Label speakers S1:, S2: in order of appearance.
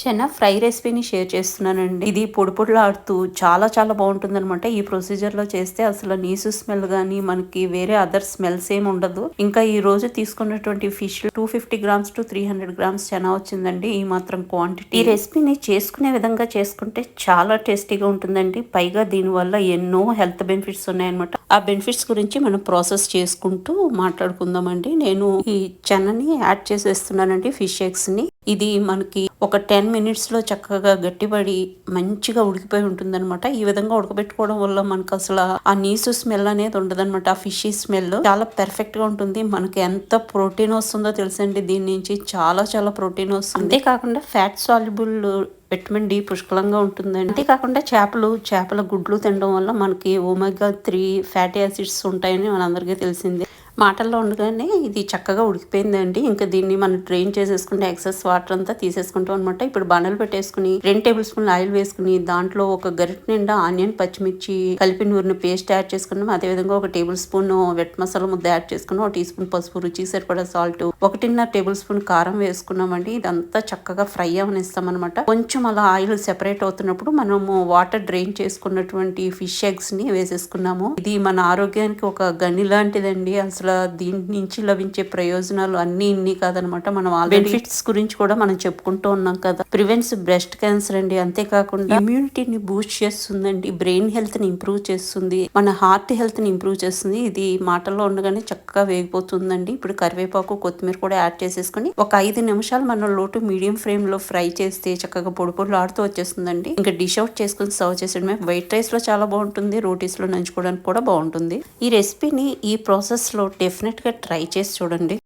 S1: చిన్న ఫ్రై రెసిపీని షేర్ చేస్తున్నానండి. ఇది పొడి పొడిలాడుతూ చాలా చాలా బాగుంటుంది అనమాట ఈ ప్రొసీజర్లో చేస్తే అసలు నీసు స్మెల్ కానీ మనకి వేరే అదర్ స్మెల్స్ ఏమి ఉండదు. ఇంకా ఈ రోజు తీసుకున్నటువంటి fish two fifty grams to three hundred grams chana వచ్చిందండి. ఈ మాత్రం క్వాంటిటీ ఈ రెసిపీని చేసుకునే విధంగా చేసుకుంటే చాలా టేస్టీగా ఉంటుందండి. పైగా దీని వల్ల ఎన్నో హెల్త్ బెనిఫిట్స్ ఉన్నాయన్నమాట. ఆ బెనిఫిట్స్ గురించి మనం ప్రాసెస్ చేసుకుంటూ మాట్లాడుకుందామండి. నేను ఈ చెనని యాడ్ చేసేస్తున్నానండి ఫిష్ ఎగ్స్ని ఇది మనకి ఒక టెన్ మినిట్స్లో చక్కగా గట్టిపడి మంచిగా ఉడికిపోయి ఉంటుందన్నమాట. ఈ విధంగా ఉడకబెట్టుకోవడం వల్ల మనకు అసలు ఆ నీసు స్మెల్ అనేది ఉండదన్నమాట. ఆ ఫిషీ స్మెల్ చాలా పెర్ఫెక్ట్గా ఉంటుంది. మనకి ఎంత ప్రోటీన్ వస్తుందో తెలుసండి. దీని నుంచి చాలా చాలా ప్రోటీన్ వస్తుంది. అంతేకాకుండా ఫ్యాట్ సాల్యుబుల్ విటమిన్ డి పుష్కలంగా ఉంటుందండి. అంతేకాకుండా చేపలు చేపల గుడ్లు తినడం వల్ల మనకి ఒమెగా త్రీ ఫ్యాటీ యాసిడ్స్ ఉంటాయని మనందరికీ తెలిసిందే. మాటల్లో ఉండగానే ఇది చక్కగా ఉడికిపోయిందండి. ఇంకా దీన్ని మనం డ్రైన్ చేసేసుకుంటే ఎక్సెస్ వాటర్ అంతా తీసేసుకుంటాం అనమాట ఇప్పుడు బండలు పెట్టేసుకుని రెండు టేబుల్ స్పూన్ ఆయిల్ వేసుకుని దాంట్లో ఒక గరిట నిండా ఆనియన్ పచ్చిమిర్చి కలిపి నూరిన పేస్ట్ యాడ్ చేసుకున్నాం. అదే విధంగా ఒక టేబుల్ స్పూన్ వెట్ మసాలా ముద్ద యాడ్ చేసుకున్నాం. ఒక టీ స్పూన్ పసుపు రుచి సరిపడా సాల్ట్ ఒకటిన్నర టేబుల్ స్పూన్ కారం వేసుకున్నామండి. ఇదంతా చక్కగా ఫ్రై అవనిస్తాం అనమాట కొంచెం అలా ఆయిల్ సెపరేట్ అవుతున్నప్పుడు మనము వాటర్ డ్రైన్ చేసుకున్నటువంటి ఫిష్ ఎగ్స్ని వేసేసుకున్నాము. ఇది మన ఆరోగ్యానికి ఒక గని లాంటిదండి అసలు దీని నుంచి లభించే ప్రయోజనాలు అన్ని ఇన్ని కాదనమాట. మనం బెనిఫిట్స్ గురించి కూడా మనం చెప్పుకుంటూ ఉన్నాం కదా. ప్రివెంట్స్ బ్రెస్ట్ క్యాన్సర్ అండి. అంతేకాకుండా ఇమ్యూనిటీని బూస్ట్ చేస్తుందండి. బ్రెయిన్ హెల్త్ని ఇంప్రూవ్ చేస్తుంది. మన హార్ట్ హెల్త్ని ఇంప్రూవ్ చేస్తుంది. ఇది మాటల్లో ఉండగానే చక్కగా వేగిపోతుందండి. ఇప్పుడు కరివేపాకు కొత్తిమీర కూడా యాడ్ చేసేసుకుని ఒక ఐదు నిమిషాలు మనం లోటు మీడియం ఫ్లేమ్లో ఫ్రై చేస్తే చక్కగా పొడి పొడులు ఆడుతూ వచ్చేస్తుందండి. ఇంకా డిష్ అవుట్ చేసుకుని సర్వ్ చేసేయడమే. వైట్ రైస్లో చాలా బాగుంటుంది. రోటీస్లో నంచుకోవడానికి కూడా బాగుంటుంది. ఈ రెసిపీని ఈ ప్రాసెస్లో డెఫినెట్గా ట్రై చేసి చూడండి.